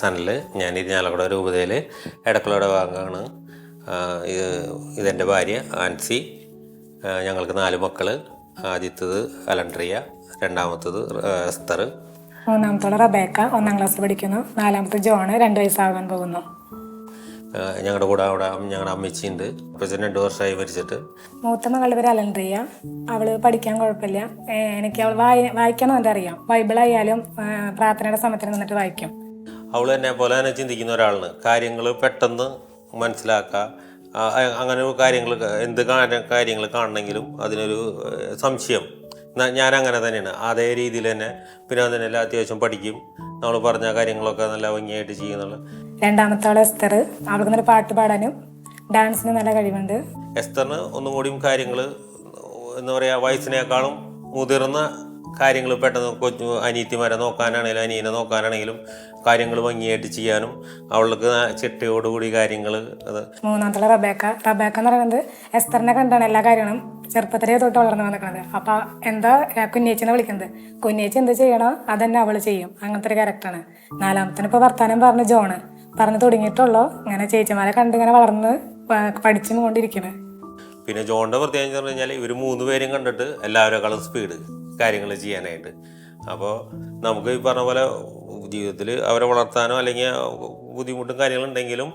സനൽ ഞാൻ ഇരിഞ്ഞാലക്കുട രൂപതയിൽ ഇടക്കളയുടെ ഭാഗമാണ്. ഇത് ഇതെന്റെ ഭാര്യ ആൻസി. ഞങ്ങൾക്ക് നാല് മക്കൾ ആദ്യത്തത് അലൻഡ്രിയ രണ്ടാമത്തത് എസ്തർ. മൂന്നാമത്തോടെ റബേക്ക ഒന്നാം ക്ലാസ് പഠിക്കുന്നു. നാലാമത്തെ ജോണ് രണ്ട് വയസ്സാകാൻ പോകുന്നു. ഞങ്ങളുടെ കൂടെ അവിടെ ഞങ്ങളുടെ അമ്മച്ചിയുണ്ട് പ്രസിഡന്റ് രണ്ടു വർഷമായി മരിച്ചിട്ട്. മൂത്ത മകളുടെ പേര് അലൻഡ്രിയ. അവൾ പഠിക്കാൻ കുഴപ്പമില്ല. എനിക്ക് അവൾ വായി വായിക്കാൻ അറിയാം ബൈബിൾ ആയാലും പ്രാർത്ഥനയുടെ സമയത്തിന് നിന്നിട്ട് വായിക്കും. അവൾ എന്നെ പോലെ തന്നെ ചിന്തിക്കുന്ന ഒരാളാണ്. കാര്യങ്ങൾ പെട്ടെന്ന് മനസ്സിലാക്കുക അങ്ങനെ കാര്യങ്ങൾ എന്ത് കാര്യങ്ങൾ കാണണമെങ്കിലും അതിനൊരു സംശയം. ഞാൻ അങ്ങനെ തന്നെയാണ്. അതേ രീതിയിൽ തന്നെ പിന്നെ അതിനെല്ലാം അത്യാവശ്യം പഠിക്കും. നമ്മൾ പറഞ്ഞ കാര്യങ്ങളൊക്കെ നല്ല ഭംഗിയായിട്ട് ചെയ്യുന്നുള്ളു. രണ്ടാമത്തെ ആൾ എസ്തർ. അവൾക്ക് നല്ല പാട്ട് പാടാനും ഡാൻസിന് നല്ല കഴിവുണ്ട്. എസ്തറിന് ഒന്നും കൂടിയും കാര്യങ്ങൾ എന്താ പറയുക വയസ്സിനേക്കാളും മുതിർന്ന കാര്യങ്ങൾ പെട്ടെന്ന് കൊച്ചു അനിയത്തിമാരെ നോക്കാനാണെങ്കിലും അനിയനെ നോക്കാനാണെങ്കിലും കാര്യങ്ങൾ ഭംഗിയായിട്ട് ചെയ്യാനും അവൾക്ക് ചിട്ടയോടുകൂടി കാര്യങ്ങൾ അത് മൂന്നാമത്തോളെ റബേക്ക. റബേക്ക എന്ന് പറയുന്നത് എസ്തറിനെ കണ്ടാണ് എല്ലാ കാര്യങ്ങളും ചെറുപ്പത്തിലേ തൊട്ട് വളർന്നു വന്നിരിക്കുന്നത്. അപ്പൊ എന്താ കുഞ്ഞേച്ചിനെ വിളിക്കുന്നത്? കുഞ്ഞേച്ചി എന്ത് ചെയ്യണോ? അതന്നെ അവൾ ചെയ്യും. അങ്ങനത്തെ ഒരു ക്യാരക്ടറാണ് നാലാമത്തിന് ഇപ്പൊ വർത്താനം പറഞ്ഞ് ജോണ്. പറഞ്ഞു തുടങ്ങിയിട്ടുള്ളൂ. ഇങ്ങനെ ചേച്ചിമാരെ കണ്ട് ഇങ്ങനെ വളർന്ന് പഠിച്ചു കൊണ്ടിരിക്കണേ. പിന്നെ ജോണിന്റെ പ്രത്യേകത എന്ന് പറഞ്ഞു കഴിഞ്ഞാൽ ഇവർ മൂന്ന് പേരും കണ്ടിട്ട് എല്ലാവരെക്കാളും സ്പീഡ് കാര്യങ്ങൾ ചെയ്യാനായിട്ട്. അപ്പോൾ നമുക്ക് ഈ പറഞ്ഞ പോലെ ജീവിതത്തിൽ അവരെ വളർത്താനോ അല്ലെങ്കിൽ ബുദ്ധിമുട്ടും കാര്യങ്ങളുണ്ടെങ്കിലും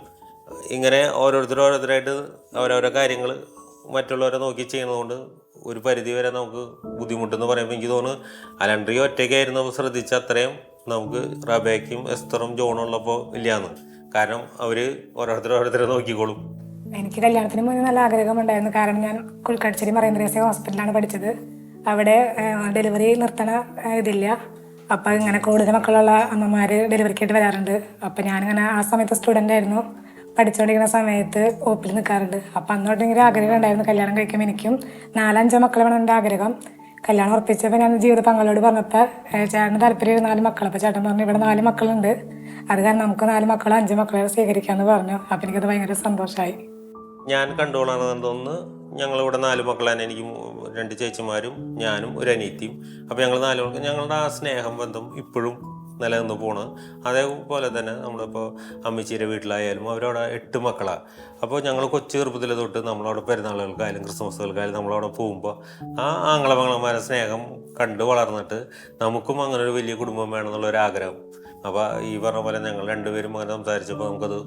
ഇങ്ങനെ ഓരോരുത്തരും ഓരോരുത്തരായിട്ട് അവരവരെ കാര്യങ്ങൾ മറ്റുള്ളവരെ നോക്കി ചെയ്യുന്നതുകൊണ്ട് ഒരു പരിധി വരെ നമുക്ക് ബുദ്ധിമുട്ടെന്ന് പറയുമ്പോൾ എനിക്ക് തോന്നുന്നു അലൻഡ്രി ഒറ്റയ്ക്കായിരുന്നു ശ്രദ്ധിച്ച അത്രയും നമുക്ക് റബേക്കും എസ്തറും ജോണും ഉള്ളപ്പോൾ ഇല്ലയെന്ന് കാരണം അവർ ഓരോരുത്തർ ഓരോരുത്തരെ നോക്കിക്കോളും. എനിക്ക് കല്യാണത്തിന് മുന്നേ നല്ല ആഗ്രഹമുണ്ടായിരുന്നു കാരണം ഞാൻ കുൽക്കടച്ചേരി മറൈൻ ഹോസ്പിറ്റലിലാണ് പഠിച്ചത്. അവിടെ ഡെലിവറി നിർത്തണ ഇതില്ല. അപ്പം ഇങ്ങനെ കൂടുതൽ മക്കളുള്ള അമ്മമാർ ഡെലിവറിക്കായിട്ട് വരാറുണ്ട്. അപ്പം ഞാനിങ്ങനെ ആ സമയത്ത് സ്റ്റുഡന്റ് ആയിരുന്നു. പഠിച്ചുകൊണ്ടിരിക്കുന്ന സമയത്ത് ഓപ്പിൽ നിൽക്കാറുണ്ട് അപ്പം അന്നോട്ടെങ്കിലും ആഗ്രഹം ഉണ്ടായിരുന്നു കല്യാണം കഴിക്കുമ്പോൾ എനിക്കും. നാലഞ്ചോ മക്കൾ വേണം എന്റെ ആഗ്രഹം. കല്യാണം ഉറപ്പിച്ചപ്പോൾ ഞാൻ ജീവിത പങ്കാളിയോട് പറഞ്ഞപ്പോൾ ചേട്ടന് താല്പര്യം നാല് മക്കൾ അപ്പോൾ ചേട്ടൻ പറഞ്ഞു ഇവിടെ നാല് മക്കളുണ്ട്. അത് കാരണം നമുക്ക് നാല് മക്കളോ അഞ്ച് മക്കളെ സ്വീകരിക്കാമെന്ന് പറഞ്ഞു. അപ്പം എനിക്കത് ഭയങ്കര സന്തോഷമായി ഞാൻ കണ്ടോളാണെന്ന് തോന്നുന്നു. ഞങ്ങളിവിടെ നാല് മക്കളാണ്. എനിക്ക് രണ്ട് ചേച്ചിമാരും ഞാനും ഒരു അനിയത്തിയും. അപ്പോൾ ഞങ്ങൾ നാല് മക്കൾ ഞങ്ങളുടെ ആ സ്നേഹം ബന്ധം ഇപ്പോഴും നിലനിന്ന് പോണ്. അതേപോലെ തന്നെ നമ്മളിപ്പോൾ അമ്മച്ചിയുടെ വീട്ടിലായാലും അവരവിടെ എട്ട് മക്കളാണ് അപ്പോൾ ഞങ്ങൾ കൊച്ചു ചെറുപ്പത്തിൽ തൊട്ട് നമ്മളവിടെ പെരുന്നാളുകൾക്കായാലും ക്രിസ്മസുകൾക്കായാലും നമ്മളവിടെ പോകുമ്പോൾ ആ ആംഗ്ലമംഗളന്മാരെ സ്നേഹം കണ്ട് വളർന്നിട്ട് നമുക്കും അങ്ങനെ ഒരു വലിയ കുടുംബം വേണമെന്നുള്ളൊരു ആഗ്രഹം. അപ്പോൾ ഈ പറഞ്ഞ പോലെ ഞങ്ങൾ രണ്ടുപേരും അങ്ങനെ സംസാരിച്ചപ്പോൾ നമുക്കത്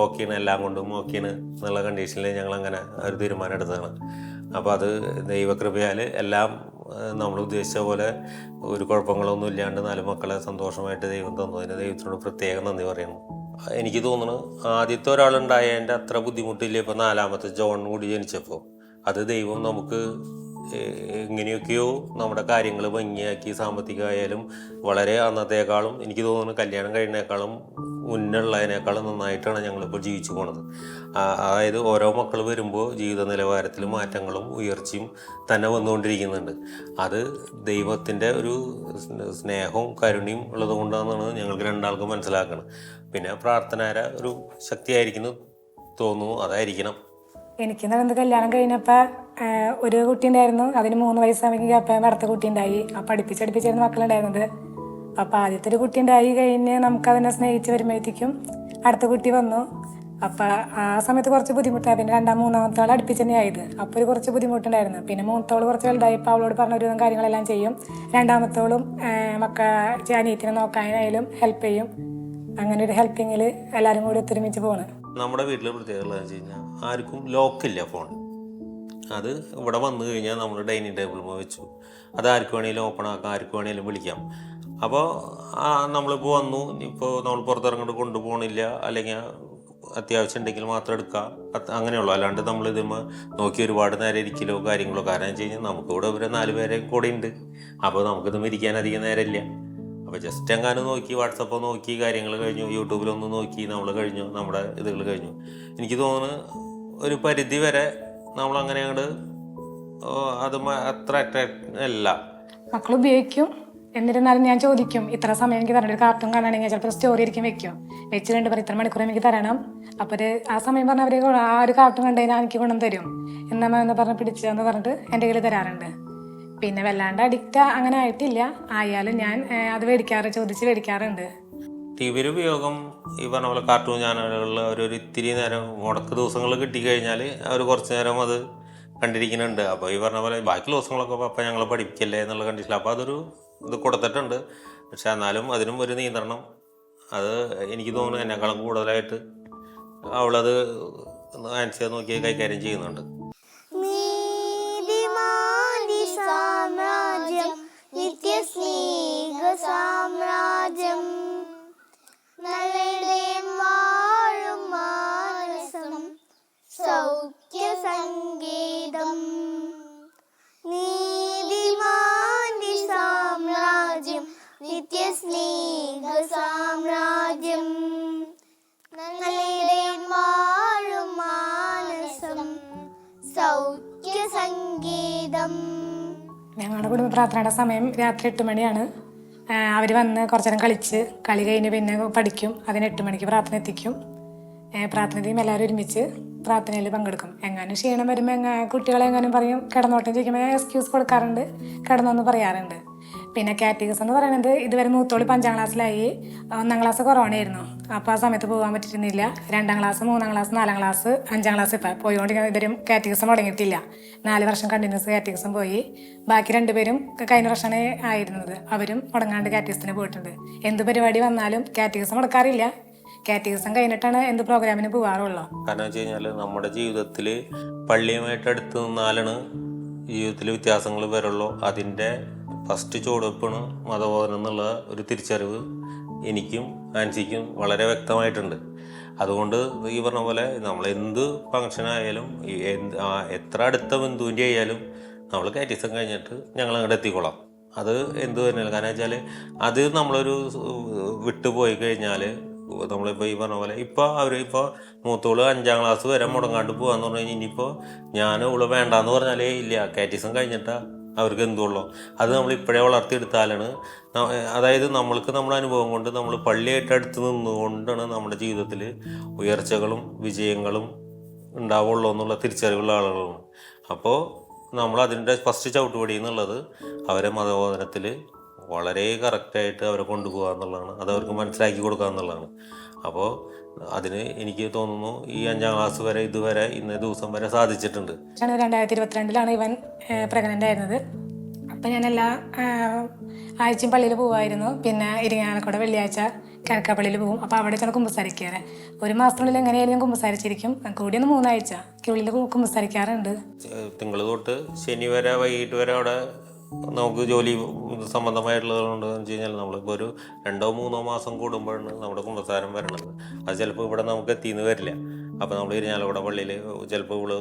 ഓക്കെയാണ് എല്ലാം കൊണ്ടും ഓക്കെയാണ് എന്നുള്ള കണ്ടീഷനിൽ ഞങ്ങൾ അങ്ങനെ ഒരു തീരുമാനം എടുത്തതാണ്. അപ്പോൾ അത് ദൈവകൃപയാൽ എല്ലാം നമ്മൾ ഉദ്ദേശിച്ച പോലെ ഒരു കുഴപ്പങ്ങളൊന്നും ഇല്ലാണ്ട് നാല് മക്കളെ സന്തോഷമായിട്ട് ദൈവം തന്നതിന് ദൈവത്തിനോട് പ്രത്യേകം നന്ദി പറയുന്നു. എനിക്ക് തോന്നുന്നു ആദ്യത്തെ ഒരാളുണ്ടായതിന്റെ അത്ര ബുദ്ധിമുട്ടില്ല ഇപ്പോൾ നാലാമത്തെ ജോൺ കൂടി ജനിച്ചപ്പോൾ അത് ദൈവം നമുക്ക് എങ്ങനെയൊക്കെയോ നമ്മുടെ കാര്യങ്ങൾ ഭംഗിയാക്കി സാമ്പത്തികമായാലും വളരെ അന്നത്തേക്കാളും എനിക്ക് തോന്നുന്നു കല്യാണം കഴിയുന്നേക്കാളും മുന്നുള്ളതിനേക്കാളും നന്നായിട്ടാണ് ഞങ്ങളിപ്പോൾ ജീവിച്ചു പോണത്. അതായത് ഓരോ മക്കൾ വരുമ്പോൾ ജീവിത നിലവാരത്തിൽ മാറ്റങ്ങളും ഉയർച്ചയും തന്നെ വന്നുകൊണ്ടിരിക്കുന്നുണ്ട്. അത് ദൈവത്തിന്റെ ഒരു സ്നേഹവും കരുണയും ഉള്ളത് കൊണ്ടാണെന്നാണ് ഞങ്ങൾക്ക് രണ്ടാൾക്കും മനസ്സിലാക്കണം പിന്നെ പ്രാർത്ഥനയുടെ ഒരു ശക്തിയായിരിക്കുന്നു തോന്നുന്നു അതായിരിക്കണം. എനിക്ക് നടന്ന് കല്യാണം കഴിഞ്ഞപ്പോൾ ഒരു കുട്ടി ഉണ്ടായിരുന്നു. അതിന് മൂന്ന് വയസ്സാകുമ്പോൾ അപ്പം അടുത്ത കുട്ടി ഉണ്ടായി. അപ്പം അടുപ്പിച്ചടുപ്പിച്ചായിരുന്നു മക്കളുണ്ടായിരുന്നത്. അപ്പോൾ ആദ്യത്തെ ഒരു കുട്ടി ഉണ്ടായി കഴിഞ്ഞ് നമുക്ക് അതിനെ സ്നേഹിച്ച് വരുമ്പോഴത്തേക്കും അടുത്ത കുട്ടി വന്നു. അപ്പം ആ സമയത്ത് കുറച്ച് ബുദ്ധിമുട്ടായി. പിന്നെ രണ്ടാം മൂന്നാമത്തെ ആൾ അടുപ്പിച്ച് തന്നെ ആയത്. അപ്പോൾ ഒരു കുറച്ച് ബുദ്ധിമുട്ടുണ്ടായിരുന്നു. പിന്നെ മൂന്നത്തോൾ കുറച്ച് വലുതായപ്പോൾ അവളോട് പറഞ്ഞ ഒരുവിധം കാര്യങ്ങളെല്ലാം ചെയ്യും. രണ്ടാമത്തോളും മക്ക അനിയത്തിനെ നോക്കാനായാലും ഹെൽപ്പ് ചെയ്യും. അങ്ങനെ ഒരു ഹെൽപ്പിങ്ങിൽ എല്ലാവരും കൂടി ഒത്തൊരുമിച്ച് പോകണം നമ്മുടെ വീട്ടിലെ പ്രത്യേകത ആർക്കും ലോക്കില്ല ഫോൺ അത് ഇവിടെ വന്നു കഴിഞ്ഞാൽ നമ്മൾ ഡൈനിങ് ടേബിളിൽ വെച്ചു. അത് ആർക്ക് വേണേലും ഓപ്പൺ ആക്കാം ആർക്ക് വേണേലും വിളിക്കാം. അപ്പോൾ നമ്മളിപ്പോൾ വന്നു. ഇപ്പോൾ നമ്മൾ പുറത്തിറങ്ങോട്ട് കൊണ്ടുപോകണില്ല അല്ലെങ്കിൽ അത്യാവശ്യം ഉണ്ടെങ്കിൽ മാത്രം എടുക്കുക അങ്ങനെയുള്ളൂ. അല്ലാണ്ട് നമ്മൾ ഇതുമ്പോൾ നോക്കി ഒരുപാട് നേരം ഇരിക്കലോ കാര്യങ്ങളോ. കാരണം വെച്ച് കഴിഞ്ഞാൽ നമുക്ക് ഇവിടെ ഇവരെ നാല് പേരെ കൂടെ ഉണ്ട്. അപ്പോൾ നമുക്കിതും ഇരിക്കാൻ അധികം നേരമില്ല. അപ്പോൾ ജസ്റ്റ് എങ്ങാനും നോക്കി വാട്സപ്പ് നോക്കി കാര്യങ്ങൾ കഴിഞ്ഞു. യൂട്യൂബിലൊന്ന് നോക്കി നമ്മൾ കഴിഞ്ഞു. നമ്മുടെ ഇതുകൾ കഴിഞ്ഞു. എനിക്ക് തോന്നുന്നു ഒരു പരിധി വരെ നമ്മൾ അങ്ങനെ അങ്ങോട്ട് അത് അത്ര അല്ല. മക്കൾ ഉപയോഗിക്കും എന്നിരുന്നാലും ഞാൻ ചോദിക്കും ഇത്ര സമയം എനിക്ക് തരണം ഒരു കാർട്ടൂൺ കാണാണെങ്കിൽ ചിലപ്പോൾ സ്റ്റോറി ആയിരിക്കും വെക്കും വെച്ചിട്ടുണ്ട് പറയും ഇത്ര മണിക്കൂർ എനിക്ക് തരണം. അപ്പോൾ ആ സമയം പറഞ്ഞ അവർ ആ ഒരു കാർട്ടൂൺ കണ്ടു കഴിഞ്ഞാൽ എനിക്ക് ഗുണം തരും. എന്നാ എന്ന് പറഞ്ഞ് പിടിച്ചതെന്ന് പറഞ്ഞിട്ട് എന്റെ കയ്യിൽ തരാറുണ്ട്. പിന്നെ വല്ലാണ്ട് അഡിക്റ്റ് അങ്ങനെ ആയിട്ടില്ല. ആയാലും ഞാൻ അത് മേടിക്കാറ് ചോദിച്ച് മേടിക്കാറുണ്ട്. ടി വിയുടെ ഉപയോഗം ഈ പറഞ്ഞ പോലെ കാർട്ടൂൺ ചാനലുകളിൽ അവരൊരു ഇത്തിരി നേരം മുടക്ക് ദിവസങ്ങൾ കിട്ടിക്കഴിഞ്ഞാൽ അവർ കുറച്ച് നേരം അത് കണ്ടിരിക്കുന്നുണ്ട്. അപ്പോൾ ഈ പറഞ്ഞ പോലെ ബാക്കിയുള്ള ദിവസങ്ങളൊക്കെ അപ്പം ഞങ്ങൾ പഠിപ്പിക്കല്ലേ എന്നുള്ള കണ്ടീഷൻ അപ്പോൾ അതൊരു ഇത് കൊടുത്തിട്ടുണ്ട്. പക്ഷെ എന്നാലും അതിനും ഒരു നിയന്ത്രണം. അത് എനിക്ക് തോന്നുന്നു എന്നെക്കാളും കൂടുതലായിട്ട് അവളത് ആൻസർ നോക്കി കൈകാര്യം ചെയ്യുന്നുണ്ട്. സാമ്രാജ്യം നിത്യസ്നേഹ സാമ്രാജ്യം. മാനസം. സംഗീതം സാമ്രാജ്യം മാനസം. സംഗീതം ഞങ്ങളുടെ കുടുംബ പ്രാർത്ഥനയുടെ സമയം രാത്രി എട്ട് മണിയാണ്. അവർ വന്ന് കുറച്ചു നേരം കളിച്ച് കളി കഴിഞ്ഞ് പിന്നെ പഠിക്കും. അതിന് എട്ട് മണിക്ക് പ്രാർത്ഥന എത്തിക്കും. പ്രാർത്ഥനയും എല്ലാവരും ഒരുമിച്ച് പ്രാർത്ഥനയിൽ പങ്കെടുക്കും. എങ്ങാനും ക്ഷീണം വരുമ്പോൾ എങ്ങനെ കുട്ടികളെ എങ്ങാനും പറയും കിടന്നോട്ടം ചോദിക്കുമ്പോൾ എക്സ്ക്യൂസ് കൊടുക്കാറുണ്ട്. കിടന്നൊന്ന് പറയാറുണ്ട്. പിന്നെ കാറ്റഗസ് എന്ന് പറയുന്നത് ഇതുവരെ മൂത്തോളി പഞ്ചാം ക്ലാസ്സിലായി. ഒന്നാം ക്ലാസ് കൊറോണയായിരുന്നു അപ്പോൾ ആ സമയത്ത് പോകാൻ പറ്റിയിരുന്നില്ല. രണ്ടാം ക്ലാസ് മൂന്നാം ക്ലാസ് നാലാം ക്ലാസ് അഞ്ചാം ക്ലാസ് ഇപ്പം പോയിക്കൊണ്ട് ഇതുവരും കാറ്റഗസം തുടങ്ങിയിട്ടില്ല നാല് വർഷം കണ്ടിന്യൂസ് കാറ്റഗസം പോയി. ബാക്കി രണ്ടുപേരും കഴിഞ്ഞ വർഷമാണ് ആയിരുന്നത്. അവരും മുടങ്ങാണ്ട് കാറ്റഗസത്തിന് പോയിട്ടുണ്ട്. എന്ത് പരിപാടി വന്നാലും കാറ്റഗസം മുടക്കാറില്ല. കാറ്റഗസം കഴിഞ്ഞിട്ടാണ് എന്ത് പ്രോഗ്രാമിന് പോകാറുള്ളൂ കാരണം വെച്ച് കഴിഞ്ഞാൽ നമ്മുടെ ജീവിതത്തിൽ പള്ളിയുമായിട്ട് അടുത്ത് നിന്നാലാണ് ജീവിതത്തിൽ വ്യത്യാസങ്ങൾ വരുള്ളൂ. അതിന്റെ ഫസ്റ്റ് ചുവടുവെപ്പാണ് മതബോധനം എന്നുള്ള ഒരു തിരിച്ചറിവ് എനിക്കും ആൻസിക്കും വളരെ വ്യക്തമായിട്ടുണ്ട്. അതുകൊണ്ട് ഈ പറഞ്ഞ പോലെ നമ്മൾ എന്ത് ഫങ്ഷൻ ആയാലും എത്ര അടുത്ത ബന്ധുവിന്റെ ആയാലും നമ്മൾ കയറ്റിസം കഴിഞ്ഞിട്ട് ഞങ്ങൾ അങ്ങോട്ട് എത്തിക്കൊള്ളാം അത് എന്ത് തന്നെയാണ് കാരണം വെച്ചാൽ അത് നമ്മളൊരു വിട്ടുപോയി കഴിഞ്ഞാൽ നമ്മളിപ്പോൾ ഈ പറഞ്ഞ പോലെ ഇപ്പോൾ അവർ ഇപ്പോൾ മൂത്തോൾ അഞ്ചാം ക്ലാസ് വരെ മുടങ്ങാണ്ട് പോകാന്ന് പറഞ്ഞു കഴിഞ്ഞാൽ ഇനിയിപ്പോൾ ഞാൻ ഇവൾ വേണ്ടാന്ന് പറഞ്ഞാലേ ഇല്ല. കാറ്റീസം കഴിഞ്ഞിട്ടാ അവർക്ക് എന്തുള്ളൂ അത് നമ്മൾ ഇപ്പോഴേ വളർത്തിയെടുത്താലാണ് അതായത് നമ്മൾക്ക് നമ്മുടെ അനുഭവം കൊണ്ട് നമ്മൾ പള്ളിയായിട്ട് അടുത്ത് നിന്നുകൊണ്ടാണ് നമ്മുടെ ജീവിതത്തിൽ ഉയർച്ചകളും വിജയങ്ങളും ഉണ്ടാവുള്ളൂ എന്നുള്ള തിരിച്ചറിവുള്ള ആളുകളാണ്. അപ്പോൾ നമ്മൾ അതിന്റെ ഫസ്റ്റ് ചവിട്ടുപടി എന്നുള്ളത് അവരെ മതബോധനത്തിൽ വളരെ കറക്റ്റായിട്ട് അവരെ കൊണ്ടുപോകുക എന്നുള്ളതാണ് അത് അവർക്ക് മനസ്സിലാക്കി കൊടുക്കുക എന്നുള്ളതാണ് അപ്പോൾ അതിന് എനിക്ക് തോന്നുന്നു ഈ അഞ്ചാം ക്ലാസ് വരെ ഇതുവരെ ഇന്ന ദിവസം വരെ സാധിച്ചിട്ടുണ്ട്. രണ്ടായിരത്തി ഇരുപത്തിരണ്ടിലാണ് ഇവൻ പ്രഗ്നന്റ് ആയിരുന്നത്. അപ്പം ഞാൻ എല്ലാ ആഴ്ചയും പള്ളിയിൽ പോവായിരുന്നു. പിന്നെ ഇരിങ്ങാനക്കൂടെ വെള്ളിയാഴ്ച കിഴക്കാപ്പള്ളിയിൽ പോകും. അപ്പോൾ അവിടെ ചെന്ന് കുമ്പസാരിക്കാറ്. ഒരു മാസത്തിനുള്ളിൽ എങ്ങനെയായാലും കുമ്പസാരിച്ചിരിക്കും. കൂടിയൊന്ന് മൂന്നാഴ്ച. ഉള്ളിൽ കുമ്പസാരിക്കാറുണ്ട്. തിങ്കൾ തൊട്ട് ശനി വരെ വൈകിട്ട് വരെ അവിടെ നമുക്ക് ജോലി സംബന്ധമായിട്ടുള്ളതുകൊണ്ട് വെച്ച് കഴിഞ്ഞാൽ നമ്മളിപ്പോൾ ഒരു രണ്ടോ മൂന്നോ മാസം കൂടുമ്പോഴാണ് നമ്മുടെ കുമ്പസാരം വരണത്. അത് ചിലപ്പോൾ ഇവിടെ നമുക്ക് എത്തിയെന്ന് വരില്ല. അപ്പോൾ നമ്മൾ ഇരിഞ്ഞാലവിടെ പള്ളിയിൽ ചിലപ്പോൾ ഇവൾ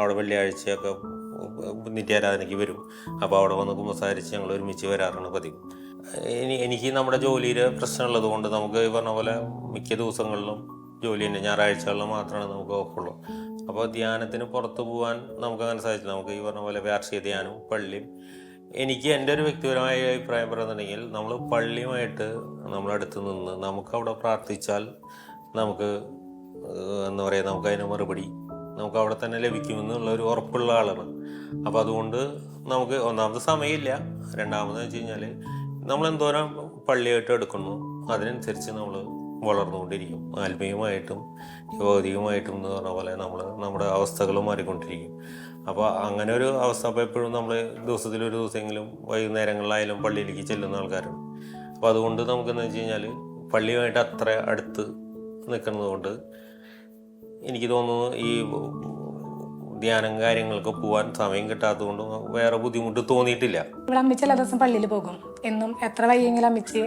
അവിടെ വെള്ളിയാഴ്ചയൊക്കെ നിത്യാരാധനയ്ക്ക് വരും. അപ്പോൾ അവിടെ വന്ന് കുമ്പസാരിച്ച് ഞങ്ങൾ ഒരുമിച്ച് വരാറാണ് പതിവ്. ഇനി എനിക്ക് നമ്മുടെ ജോലിയിലെ പ്രശ്നമുള്ളത് കൊണ്ട് നമുക്ക് ഈ പറഞ്ഞ പോലെ മിക്ക ദിവസങ്ങളിലും ജോലി തന്നെ ഞായറാഴ്ചകളിൽ മാത്രമാണ് നമുക്ക് ഓഫുള്ളൂ അപ്പോൾ ധ്യാനത്തിന് പുറത്ത് പോകാൻ നമുക്ക് അങ്ങനെ സാധിച്ചില്ല. നമുക്ക് ഈ പറഞ്ഞ പോലെ വാർഷിക ധ്യാനവും പള്ളിയും എനിക്ക് എന്റെ ഒരു വ്യക്തിപരമായ അഭിപ്രായം പറയുന്നുണ്ടെങ്കിൽ നമ്മൾ പള്ളിയുമായിട്ട് നമ്മളടുത്ത് നിന്ന് നമുക്കവിടെ പ്രാർത്ഥിച്ചാൽ നമുക്ക് എന്താ പറയുക നമുക്ക് അതിന് മറുപടി നമുക്ക് അവിടെ തന്നെ ലഭിക്കുമെന്നുള്ള ഒരു ഉറപ്പുള്ള ആളാണ്. അപ്പോൾ അതുകൊണ്ട് നമുക്ക് ഒന്നാമത് സമയമില്ല. രണ്ടാമത് വെച്ച് കഴിഞ്ഞാൽ നമ്മൾ എന്തോരം പള്ളിയായിട്ട് എടുക്കുന്നു അതിനനുസരിച്ച് നമ്മൾ വളർന്നുകൊണ്ടിരിക്കും. ആത്മീയമായിട്ടും ഭൗതികമായിട്ടും എന്ന് പറഞ്ഞ പോലെ നമ്മൾ നമ്മുടെ അവസ്ഥകൾ മാറിക്കൊണ്ടിരിക്കും. അപ്പോൾ അങ്ങനെ ഒരു അവസ്ഥ അപ്പോൾ എപ്പോഴും നമ്മൾ ദിവസത്തിൽ ഒരു ദിവസമെങ്കിലും വൈകുന്നേരങ്ങളിലായാലും പള്ളിയിലേക്ക് ചെല്ലുന്ന ആൾക്കാരാണ്. അപ്പോൾ അതുകൊണ്ട് നമുക്കെന്ന് വെച്ച് കഴിഞ്ഞാൽ പള്ളിയുമായിട്ട് അത്ര അടുത്ത് നിൽക്കുന്നത് കൊണ്ട് എനിക്ക് തോന്നുന്നു ഈ ധ്യാനം കാര്യങ്ങൾക്ക് പോകാൻ സമയം കിട്ടാത്തതുകൊണ്ട് വേറെ ബുദ്ധിമുട്ട് തോന്നിയിട്ടില്ല. ഇവിടെ അമ്മിച്ച് എല്ലാ ദിവസം പള്ളിയിൽ പോകും. എന്നും എത്ര വൈകിയെങ്കിലും അമ്മിച്ച്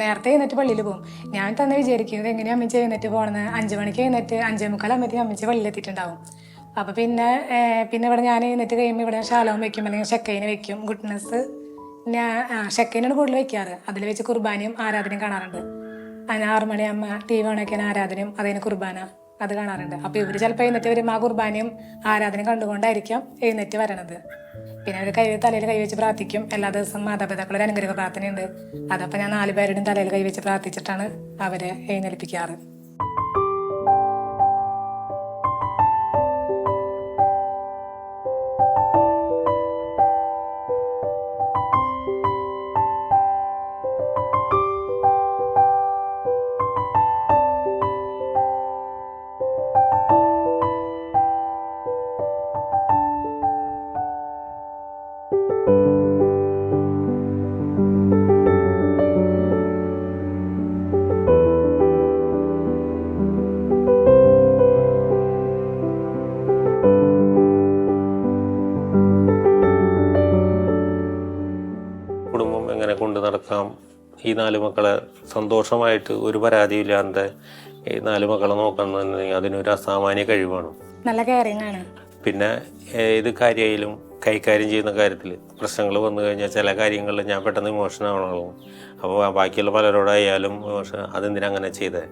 നേരത്തെ എഴുന്നേറ്റ് പള്ളിയിൽ പോകും. ഞാൻ തന്നെ വിചാരിക്കുന്നത് എങ്ങനെയാണ് എങ്ങനെയാ അമ്മിച്ച് എഴുന്നേറ്റ് പോകണമെന്ന് അഞ്ച് മണിക്ക് എഴുന്നേറ്റ് അഞ്ചേ മുക്കാൽ അമ്മത്തേക്ക് അമ്മിച്ച് പള്ളിയിലെത്തിയിട്ടുണ്ടാവും അപ്പോൾ പിന്നെ പിന്നെ ഇവിടെ ഞാൻ എന്നിട്ട് കഴിയുമ്പോൾ ഇവിടെ ശാലവും വെക്കും അല്ലെങ്കിൽ ഷെക്കൈന് വെക്കും. ഗുഡ്നെസ് ഞാൻ ഷെക്കൈനാണ് കൂടുതൽ വെക്കാറ്. അതിൽ വെച്ച് കുർബാനയും ആരാധനയും കാണാറുണ്ട്. അതിന് മണി അമ്മ ടി വി ഓണൊക്കെയാണ് ആരാധനയും അതിന് കുർബാന അത് കാണാറുണ്ട്. അപ്പോൾ ഇവർ ചിലപ്പോൾ എഴുന്നേറ്റ് വരും ആ കുർബാനയും ആരാധനയും കണ്ടുകൊണ്ടായിരിക്കാം എഴുന്നേറ്റ് വരണത്. പിന്നെ അവർ കൈ തലയിൽ കൈവച്ച് പ്രാർത്ഥിക്കും. എല്ലാ ദിവസവും മാതാപിതാക്കളുടെ അനുഗ്രഹ പ്രാർത്ഥനയുണ്ട്. അതപ്പോൾ ഞാൻ നാല് പേരുടെയും തലയിൽ കൈവച്ച് പ്രാർത്ഥിച്ചിട്ടാണ് അവരെ എഴുന്നേൽപ്പിക്കാറ്. നാല് മക്കളെ സന്തോഷമായിട്ട് ഒരു പരാതിയില്ലാതെ ഈ നാല് മക്കളെ നോക്കണമെന്നുണ്ടെങ്കിൽ അതിനൊരു അസാമാന്യ കഴിവാണ്. നല്ല കെയറിങ് ആണ്. പിന്നെ ഏത് കാര്യമായാലും കൈകാര്യം ചെയ്യുന്ന കാര്യത്തിൽ പ്രശ്നങ്ങൾ വന്നു കഴിഞ്ഞാൽ ചില കാര്യങ്ങളിൽ ഞാൻ പെട്ടെന്ന് ഇമോഷൻ ആവണമല്ലോ അപ്പോൾ ബാക്കിയുള്ള പലരോടായാലും ഇമോഷൻ അതെന്തിനാ അങ്ങനെ ചെയ്തേ?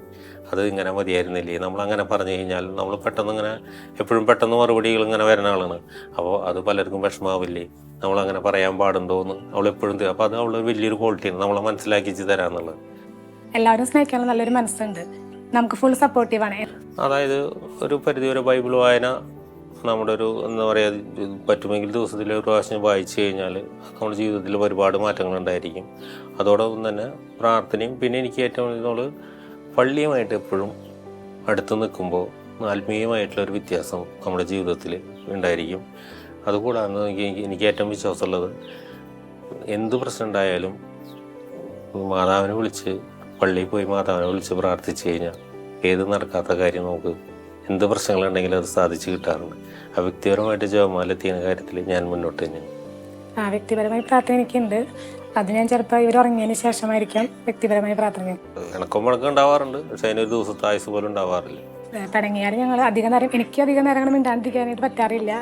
അത് ഇങ്ങനെ മതിയായിരുന്നില്ലേ? നമ്മൾ അങ്ങനെ പറഞ്ഞു കഴിഞ്ഞാൽ നമ്മൾ പെട്ടെന്ന് ഇങ്ങനെ എപ്പോഴും പെട്ടെന്ന് മറുപടികൾ ഇങ്ങനെ വരുന്ന ആളാണ്. അപ്പോൾ അത് പലർക്കും വിഷമാവില്ലേ? നമ്മൾ അങ്ങനെ പറയാൻ പാടുണ്ടോയെന്ന് അവൾ എപ്പോഴും അപ്പോൾ അത് അവൾ വലിയൊരു ക്വാളിറ്റിയാണ് നമ്മളെ മനസ്സിലാക്കി തരാന്നുള്ളത്. എല്ലാവരും സ്നേഹിക്കാനുള്ള നല്ലൊരു മനസ്സുണ്ട്. നമുക്ക് ഫുൾ സപ്പോർട്ടീവാണ് അതായത് ഒരു പരിധി പരിധിവരെ ബൈബിൾ വായന നമ്മുടെ ഒരു എന്താ പറയുക പറ്റുമെങ്കിൽ ദിവസത്തിൽ ഒരു പ്രാവശ്യം വായിച്ചു കഴിഞ്ഞാൽ നമ്മുടെ ജീവിതത്തിൽ ഒരുപാട് മാറ്റങ്ങൾ ഉണ്ടായിരിക്കും. അതോടൊപ്പം തന്നെ പ്രാർത്ഥനയും പിന്നെ എനിക്ക് ഏറ്റവും നമ്മൾ പള്ളിയുമായിട്ട് എപ്പോഴും അടുത്ത് നിൽക്കുമ്പോൾ ആത്മീയമായിട്ടുള്ള ഒരു വ്യത്യാസം നമ്മുടെ ജീവിതത്തിൽ ഉണ്ടായിരിക്കും. അതുകൂടാതെ എനിക്ക് എനിക്ക് ഏറ്റവും വിശ്വാസമുള്ളത്. എന്ത് പ്രശ്നം ഉണ്ടായാലും മാതാവിനെ വിളിച്ച് പള്ളിയിൽ പോയി മാതാവിനെ വിളിച്ച് പ്രാർത്ഥിച്ചു കഴിഞ്ഞാൽ ഏത് നടക്കാത്ത കാര്യം നമുക്ക് എന്ത് പ്രശ്നങ്ങളുണ്ടെങ്കിലും അത് സാധിച്ചു കിട്ടാറുണ്ട്. ആ വ്യക്തിപരമായിട്ട് ജോമാലെത്തിയ കാര്യത്തിൽ ഞാൻ മുന്നോട്ട് തന്നെയാണ്. ആ വ്യക്തിപരമായി പ്രാർത്ഥന എനിക്കുണ്ട്. അത് ഞാൻ ചിലപ്പോൾ ഇവർ ഉറങ്ങിയതിന് ശേഷമായിരിക്കാം വ്യക്തിപരമായി പ്രാർത്ഥന. ഇണക്കം മുടക്കം ഉണ്ടാവാറുണ്ട്. പക്ഷെ അതിനൊരു ദിവസത്തെ ആയുസ് പോലും ഉണ്ടാവാറില്ല. പിണങ്ങിയാൽ ഞങ്ങൾ അധികം നേരം എനിക്ക് അധികം നേരങ്ങൾ മിണ്ടാതിരിക്കാനായിട്ട് മിണ്ടാണ്ടിരിക്കാനായിട്ട് പറ്റാറില്ല.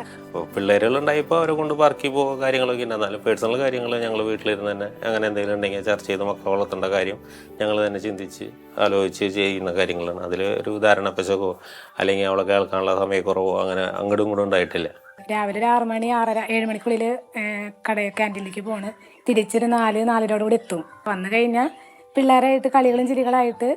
പിള്ളേരെല്ലാം ഉണ്ടായപ്പോൾ അവരെ കൊണ്ട് പാർക്കിൽ പോകുക കാര്യങ്ങളൊക്കെ ഉണ്ട്. എന്നാലും പേഴ്സണൽ കാര്യങ്ങൾ ഞങ്ങൾ വീട്ടിലിരുന്ന് തന്നെ അങ്ങനെ എന്തെങ്കിലും ഉണ്ടെങ്കിൽ ചർച്ച ചെയ്ത് മക്കളെ വളർത്തേണ്ട കാര്യം ഞങ്ങൾ തന്നെ ചിന്തിച്ച് ആലോചിച്ച് ചെയ്യുന്ന കാര്യങ്ങളാണ്. അതിൽ ഒരു ഉദാഹരണ പശകോ അല്ലെങ്കിൽ അവളെ കേൾക്കാനുള്ള സമയക്കുറവോ? അങ്ങനെ അങ്ങോട്ടും ഇങ്ങോട്ടും ഉണ്ടായിട്ടില്ല. രാവിലെ ഒരു ആറ് മണി ആറര ഏഴ് മണിക്കുള്ളിൽ കട ക്യാന്റീനിലേക്ക് പോണ്. തിരിച്ചൊരു നാല് നാലരോട് കൂടി എത്തും. വന്നു കഴിഞ്ഞാൽ പിള്ളേരായിട്ട് കളികളും ചിരികളായിട്ട്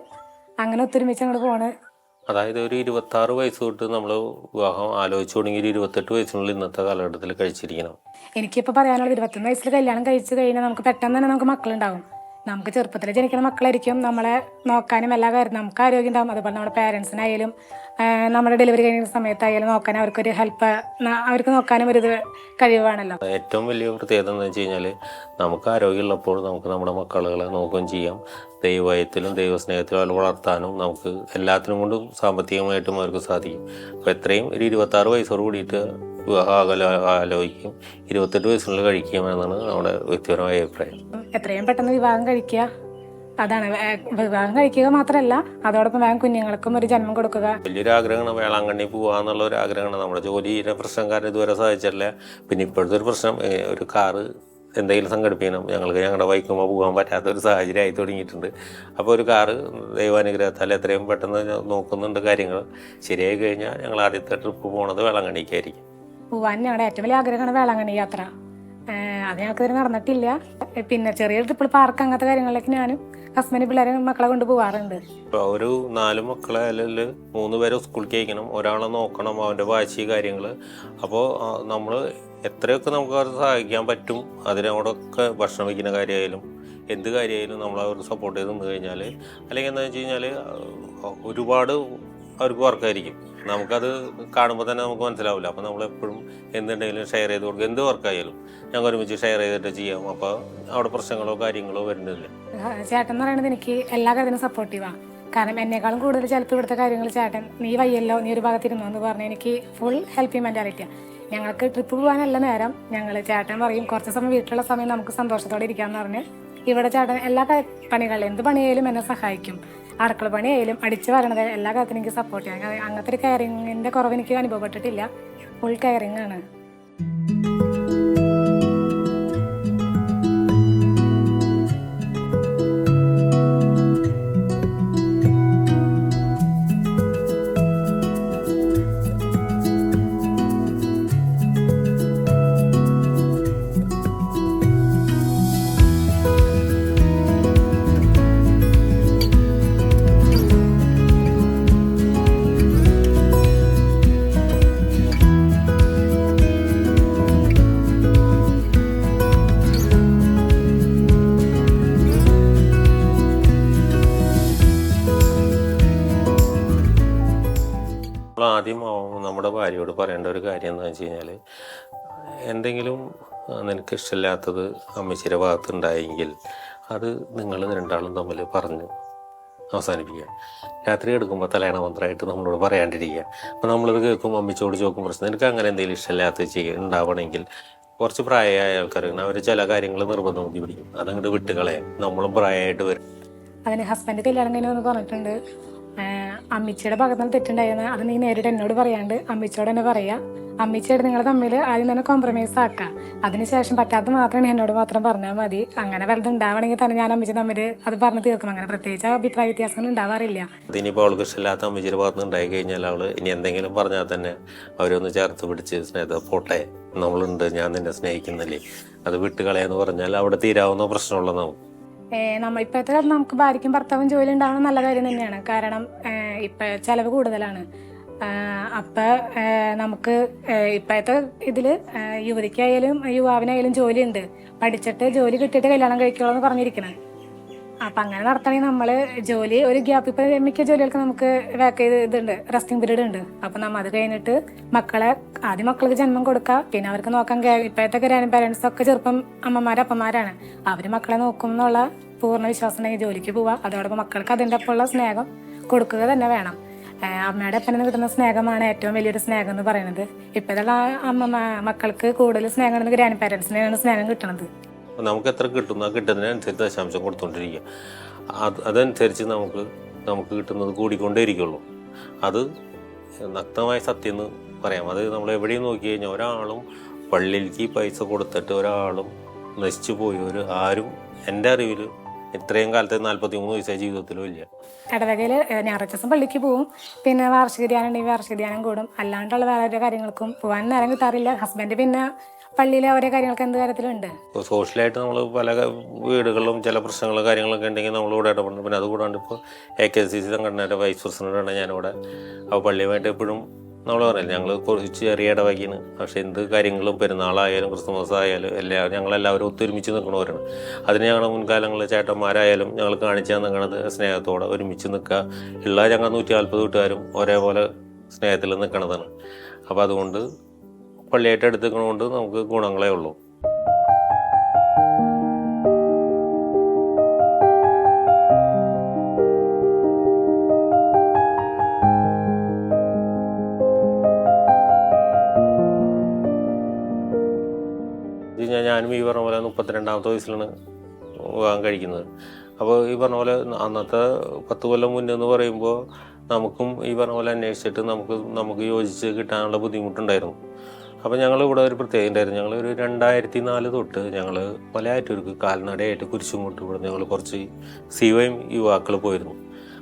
അങ്ങനെ ഒത്തൊരുമിച്ച് അങ്ങോട്ട് പോണ്. അതായത് ഒരു ഇരുപത്താറ് വയസ്സ് തൊട്ട് നമ്മൾ വിവാഹം ആലോചിച്ചു തുടങ്ങി ഒരു ഇരുപത്തെട്ട് വയസ്സിനുള്ളിൽ ഇന്നത്തെ കാലഘട്ടത്തിൽ കഴിച്ചിരിക്കണം. എനിക്കിപ്പോൾ പറയാനുള്ളത് ഇരുപത്തൊന്ന് വയസ്സിൽ കല്യാണം കഴിച്ചു കഴിഞ്ഞാൽ നമുക്ക് പെട്ടെന്ന് തന്നെ നമുക്ക് മക്കളുണ്ടാവും. നമുക്ക് ചെറുപ്പത്തിൽ ജനിക്കുന്ന മക്കളായിരിക്കും നമ്മളെ നോക്കാനും എല്ലാ കാര്യം നമുക്ക് ആരോഗ്യം ഉണ്ടാവും. അതുപോലെ നമ്മുടെ പേരൻസിനായാലും നമ്മുടെ ഡെലിവറി കഴിയുന്ന സമയത്തായാലും നോക്കാൻ അവർക്കൊരു ഹെൽപ്പ് അവർക്ക് നോക്കാനും ഒരു കഴിവാണല്ലോ. ഏറ്റവും വലിയ പ്രത്യേകത എന്ന് വെച്ച് കഴിഞ്ഞാൽ നമുക്ക് ആരോഗ്യമുള്ളപ്പോൾ നമുക്ക് നമ്മുടെ മക്കളുകളെ നോക്കുകയും ചെയ്യാം. ദൈവയത്തിലും ദൈവസ്നേഹത്തിലും വളർത്താനും നമുക്ക് എല്ലാത്തിനും കൊണ്ടും സാമ്പത്തികമായിട്ടും അവർക്ക് സാധിക്കും. അപ്പോൾ എത്രയും ഒരു ഇരുപത്താറ് വയസ്സോട് കൂടിയിട്ട് വിവാഹ ആകല ആലോചിക്കും. ഇരുപത്തെട്ട് വയസ്സിനുള്ളിൽ കഴിക്കുകയും എന്നാണ് നമ്മുടെ വ്യക്തിപരമായ അഭിപ്രായം. എത്രയും പെട്ടെന്ന് വിവാഹം കഴിക്കുക. അതാണ്. വിവാഹം കഴിക്കുക മാത്രമല്ല അതോടൊപ്പം വേഗം കുഞ്ഞുങ്ങൾക്കും ഒരു ജന്മം കൊടുക്കുക. വലിയൊരു ആഗ്രഹമാണ് വേളാങ്കണ്ണി പോവാന്നുള്ള ഒരു ആഗ്രഹമാണ്. നമ്മുടെ ജോലിയുടെ പ്രശ്നം കാരണം ഇതുവരെ സാധിച്ചില്ല പിന്നെ ഇപ്പോഴത്തെ ഒരു പ്രശ്നം ഒരു കാറ് എന്തെങ്കിലും സംഘടിപ്പിക്കണം. ഞങ്ങൾക്ക് ഞങ്ങളുടെ വൈക്കുമ്പോൾ പോകാൻ പറ്റാത്ത ഒരു സാഹചര്യം ആയി തുടങ്ങിയിട്ടുണ്ട്. അപ്പോൾ ഒരു കാറ് ദൈവാനുഗ്രഹത്താൽ എത്രയും പെട്ടെന്ന് നോക്കുന്നുണ്ട് കാര്യങ്ങൾ. ശരിയായി കഴിഞ്ഞാൽ ഞങ്ങൾ ആദ്യത്തെ ട്രിപ്പ് പോകുന്നത് വേളാങ്കണ്ണിക്കായിരിക്കും. പോവാൻ ഞങ്ങളുടെ ഏറ്റവും വലിയ ആഗ്രഹമാണ് വേളാങ്കണ്ണി യാത്ര. അത് ഞങ്ങൾക്ക് നടന്നിട്ടില്ല. പിന്നെ ചെറിയ ട്രിപ്പിൾ പാർക്ക് അങ്ങനത്തെ കാര്യങ്ങളിലേക്ക് ഞാനും ഹസ്ബൻഡ് പിള്ളേരെ മക്കളെ കൊണ്ട് പോവാറുണ്ട്. ഒരു നാല് മക്കളെ അല്ലെങ്കിൽ മൂന്ന് പേരെ സ്കൂളിലേക്ക് അയക്കണം. ഒരാളെ നോക്കണം അവന്റെ വാശി കാര്യങ്ങൾ അപ്പോൾ നമ്മൾ എത്രയൊക്കെ നമുക്ക് അവരെ സഹായിക്കാൻ പറ്റും അതിനോടൊക്കെ ഭക്ഷണം വയ്ക്കുന്ന കാര്യമായാലും എന്ത് കാര്യമായാലും നമ്മൾ അവർക്ക് സപ്പോർട്ട് ചെയ്ത് നിന്ന് കഴിഞ്ഞാൽ അല്ലെങ്കിൽ എന്താണെന്ന് വെച്ച് കഴിഞ്ഞാൽ ഒരുപാട് അവർക്ക് വർക്കായിരിക്കും. നമുക്കത് കാണുമ്പോൾ തന്നെ നമുക്ക് മനസ്സിലാവില്ല. അപ്പോൾ നമ്മൾ എപ്പോഴും എന്തുണ്ടെങ്കിലും ഷെയർ ചെയ്ത് കൊടുക്കുക എന്ത് വർക്കായാലും ഞങ്ങൾ ഒരുമിച്ച് ഷെയർ ചെയ്തിട്ട് ചെയ്യാം. അപ്പോൾ അവിടെ പ്രശ്നങ്ങളോ കാര്യങ്ങളോ വരുന്നില്ല. ചേട്ടൻ എന്ന് പറയുന്നത് എനിക്ക് എല്ലാ കാര്യത്തിനും സപ്പോർട്ടീവാണ് കാരണം എന്നെക്കാളും കൂടുതൽ ചിലപ്പോൾ ഇവിടുത്തെ കാര്യങ്ങൾ ചേട്ടൻ നീ വയ്യല്ലോ നീ ഒരു ഭാഗത്തിരുന്നോ എന്ന് പറഞ്ഞ് എനിക്ക് ഫുൾ ഹെൽപ്പിംഗ് മെന്റാലിറ്റിയാണ് ഞങ്ങൾക്ക് ട്രിപ്പ് പോകാനല്ല നേരം ഞങ്ങൾ ചേട്ടൻ പറയും കുറച്ച് സമയം വീട്ടിലുള്ള സമയം നമുക്ക് സന്തോഷത്തോടെ ഇരിക്കാമെന്ന് പറഞ്ഞ് ഇവിടെ ചേട്ടൻ എല്ലാ പണികളിലും എന്ത് പണിയായാലും എന്നെ സഹായിക്കും. അടുക്കള പണിയായാലും അടിച്ചു വരണത് എല്ലാ കാര്യത്തിനും എനിക്ക് സപ്പോർട്ട് ചെയ്യാം അങ്ങനത്തെ ഒരു കെയറിങ്ങിന്റെ കുറവ് എനിക്ക് അനുഭവപ്പെട്ടിട്ടില്ല. ഫുൾ കെയറിങ് ആണ്. വെച്ച് കഴിഞ്ഞാൽ എന്തെങ്കിലും നിനക്ക് ഇഷ്ടമില്ലാത്തത് അമ്മച്ചിയുടെ ഭാഗത്തുണ്ടായെങ്കിൽ അത് നിങ്ങൾ രണ്ടാളും തമ്മിൽ പറഞ്ഞു അവസാനിപ്പിക്കുക. രാത്രി എടുക്കുമ്പോൾ തലയണ മന്ത്രമായിട്ട് നമ്മളോട് പറയാണ്ടിരിക്കുക. അപ്പോൾ നമ്മളത് കേൾക്കും അമ്മച്ചോട് ചോക്കും പ്രശ്നം. നിനക്ക് അങ്ങനെ എന്തെങ്കിലും ഇഷ്ടമില്ലാത്ത ചെയ്യുക ഉണ്ടാവണമെങ്കിൽ കുറച്ച് പ്രായമായ ആൾക്കാർ അവർ ചില കാര്യങ്ങൾ നിർബന്ധം നോക്കി പിടിക്കും. അതങ്ങോട്ട് വിട്ടുകളയാം നമ്മളും പ്രായമായിട്ട് വരും. അതിന് ഹസ്ബൻഡ് കല്യാണം കഴിഞ്ഞു പറഞ്ഞിട്ടുണ്ട്. അമ്മച്ചിയുടെ അമ്മിച്ചിയുടെ ഭാഗത്ത് നിന്ന് തെറ്റുണ്ടായിരുന്നു അത് നീ നേരിട്ട് എന്നോട് പറയാണ്ട് അമ്മിച്ചോട് തന്നെ പറയാ. അമ്മിച്ചിയുടെ നിങ്ങൾ തമ്മിൽ ആദ്യം തന്നെ കോംപ്രമൈസ് ആക്കാം. അതിനുശേഷം പറ്റാത്ത മാത്രമാണ് എന്നോട് മാത്രം പറഞ്ഞാൽ മതി. അങ്ങനെ വലുത് ഉണ്ടാവണമെങ്കിൽ തന്നെ ഞാൻ അമ്മച്ചി തമ്മിൽ അത് പറഞ്ഞു തീർക്കും. അങ്ങനെ പ്രത്യേകിച്ച് അഭിപ്രായ വ്യത്യാസങ്ങൾ ഉണ്ടാവാറില്ല. ഇനിയിപ്പോൾ അവൾക്ക് ഇഷ്ടമില്ലാത്ത അമ്മച്ചിയുടെ ഭാഗത്ത് ഉണ്ടായി കഴിഞ്ഞാൽ അവൾ ഇനി എന്തെങ്കിലും പറഞ്ഞാൽ തന്നെ അവരൊന്ന് ചേർത്ത് പിടിച്ച് സ്നേഹത്തെ പോട്ടെ നമ്മളുണ്ട് ഞാൻ നിന്നെ സ്നേഹിക്കുന്നില്ലേ? അത് വിട്ടുകളയെന്ന് പറഞ്ഞാൽ അവിടെ തീരാവുന്ന പ്രശ്നമുള്ള നമുക്ക് ഏഹ് നമ്മ ഇപ്പോഴത്തെ നമുക്ക് ഭാര്യയ്ക്കും ഭർത്താവും ജോലി ഉണ്ടാവുന്ന നല്ല കാര്യം തന്നെയാണ്. കാരണം ഇപ്പൊ ചെലവ് കൂടുതലാണ്. ആഹ് അപ്പൊ നമുക്ക് ഇപ്പോഴത്തെ ഇതിൽ യുവതിക്കായാലും യുവാവിനായാലും ജോലിയുണ്ട്. പഠിച്ചിട്ട് ജോലി കിട്ടിയിട്ട് കല്യാണം കഴിക്കുള്ളൂ എന്ന് പറഞ്ഞിരിക്കണം. അപ്പം അങ്ങനെ നടത്തണമെങ്കിൽ നമ്മൾ ജോലി ഒരു ഗ്യാപ്പ് ഇപ്പം മിക്ക ജോലികൾക്ക് നമുക്ക് വേക്ക് ചെയ്ത് ഇതുണ്ട് റെസ്റ്റിംഗ് പീരീഡ് ഉണ്ട്. അപ്പം നമ്മൾ അത് കഴിഞ്ഞിട്ട് മക്കളെ ആദ്യം മക്കൾക്ക് ജന്മം കൊടുക്കുക പിന്നെ അവർക്ക് നോക്കാൻ ഇപ്പോഴത്തെ ഗ്രാൻഡ് പാരന്റ്സ് ഒക്കെ ചെറുപ്പം അമ്മമാരും അപ്പന്മാരാണ്. അവർ മക്കളെ നോക്കും എന്നുള്ള പൂർണ വിശ്വാസം ഉണ്ടെങ്കിൽ ജോലിക്ക് പോവുക അതോടൊപ്പം മക്കൾക്ക് അതിന്റെ ഒപ്പമുള്ള സ്നേഹം കൊടുക്കുക തന്നെ വേണം. അമ്മയുടെ അപ്പനെ കിട്ടുന്ന സ്നേഹമാണ് ഏറ്റവും വലിയൊരു സ്നേഹം എന്ന് പറയുന്നത്. ഇപ്പോഴുള്ള അമ്മ മക്കൾക്ക് കൂടുതൽ സ്നേഹം ഗ്രാൻഡ് പാരൻസിനെയാണ് സ്നേഹം കിട്ടുന്നത് നമുക്ക് എത്ര കിട്ടുന്നു കിട്ടുന്നതിനനുസരിച്ച് ദശാംശം കൊടുത്തുകൊണ്ടിരിക്കുക അത് അതനുസരിച്ച് നമുക്ക് നമുക്ക് കിട്ടുന്നത് കൂടിക്കൊണ്ടേയിരിക്കുള്ളൂ. അത് നഗ്നമായ സത്യം എന്ന് പറയാം. അത് നമ്മൾ എവിടെയും നോക്കി കഴിഞ്ഞാൽ ഒരാളും പള്ളിയിലേക്ക് പൈസ കൊടുത്തിട്ട് ഒരാളും നശിച്ചു പോയി. ഒരു ആരും എന്റെ അറിവിൽ ഇത്രയും കാലത്തെ നാൽപ്പത്തി മൂന്ന് വയസ്സായ ജീവിതത്തിലും ഇല്ല. ഇടവകയിൽ ഞായറാഴ്ച ദിവസം പള്ളിക്ക് പോവും. പിന്നെ വാർഷിക ധ്യാനം ഉണ്ടെങ്കിൽ വാർഷിക ധ്യാനം കൂടും. അല്ലാണ്ടുള്ള വേറെ ഓരോ കാര്യങ്ങൾക്കും പോകാൻ നേരം കിട്ടാറില്ല. ഹസ്ബൻഡ് പിന്നെ പള്ളിയിലെ ഓരോ കാര്യങ്ങൾക്ക് എന്ത് കാര്യത്തിലുണ്ട്? സോഷ്യലായിട്ട് നമ്മൾ പല വീടുകളിലും ചില പ്രശ്നങ്ങളും കാര്യങ്ങളൊക്കെ ഉണ്ടെങ്കിൽ നമ്മൾ ഇവിടെ ഇടപെടുന്നു പിന്നെ അതുകൂടാണ്ട് ഇപ്പോൾ എ കെ സി സി സംഘടനയുടെ വൈസ് പ്രസിഡന്റാണ് ഞാനിവിടെ. അപ്പോൾ പള്ളിയുമായിട്ട് എപ്പോഴും നമ്മൾ പറയില്ല ഞങ്ങൾ കുറച്ച് ചെറിയ ഇടവകയാണ്. പക്ഷേ എന്ത് കാര്യങ്ങളും പെരുന്നാളായാലും ക്രിസ്മസ് ആയാലും എല്ലാ ഞങ്ങളെല്ലാവരും ഒത്തൊരുമിച്ച് നിൽക്കണവരാണ് അതിന് ഞങ്ങൾ മുൻകാലങ്ങളിൽ ചേട്ടന്മാരായാലും ഞങ്ങൾ കാണിച്ചാൽ നിൽക്കണത് സ്നേഹത്തോടെ ഒരുമിച്ച് നിൽക്കുക. ഉള്ള ഞങ്ങൾ നൂറ്റി നാൽപ്പത് വീട്ടുകാരും ഒരേപോലെ സ്നേഹത്തിൽ നിൽക്കണതാണ്. അപ്പോൾ അതുകൊണ്ട് പള്ളിയായിട്ട് എടുത്തുക്കണതുകൊണ്ട് നമുക്ക് ഗുണങ്ങളേ ഉള്ളൂ. ഞാനും ഈ പറഞ്ഞ പോലെ മുപ്പത്തിരണ്ടാമത്തെ വയസ്സിലാണ് വിവാഹം കഴിക്കുന്നത്. അപ്പോൾ ഈ പറഞ്ഞ പോലെ അന്നത്തെ പത്ത് കൊല്ലം മുന്നേ എന്ന് പറയുമ്പോൾ നമുക്കും ഈ പറഞ്ഞ പോലെ അന്വേഷിച്ചിട്ട് നമുക്ക് നമുക്ക് യോജിച്ച് കിട്ടാനുള്ള ബുദ്ധിമുട്ടുണ്ടായിരുന്നു. അപ്പോൾ ഞങ്ങൾ ഇവിടെ ഒരു പ്രത്യേകത ഉണ്ടായിരുന്നു. ഞങ്ങൾ ഒരു രണ്ടായിരത്തി നാല് തൊട്ട് ഞങ്ങൾ മലയാറ്റൂർക്ക് കാൽനടയായിട്ട് കുരിശുമുട്ട് ഇവിടെ ഞങ്ങൾ കുറച്ച് സിവയും യുവാക്കൾ പോയിരുന്നു.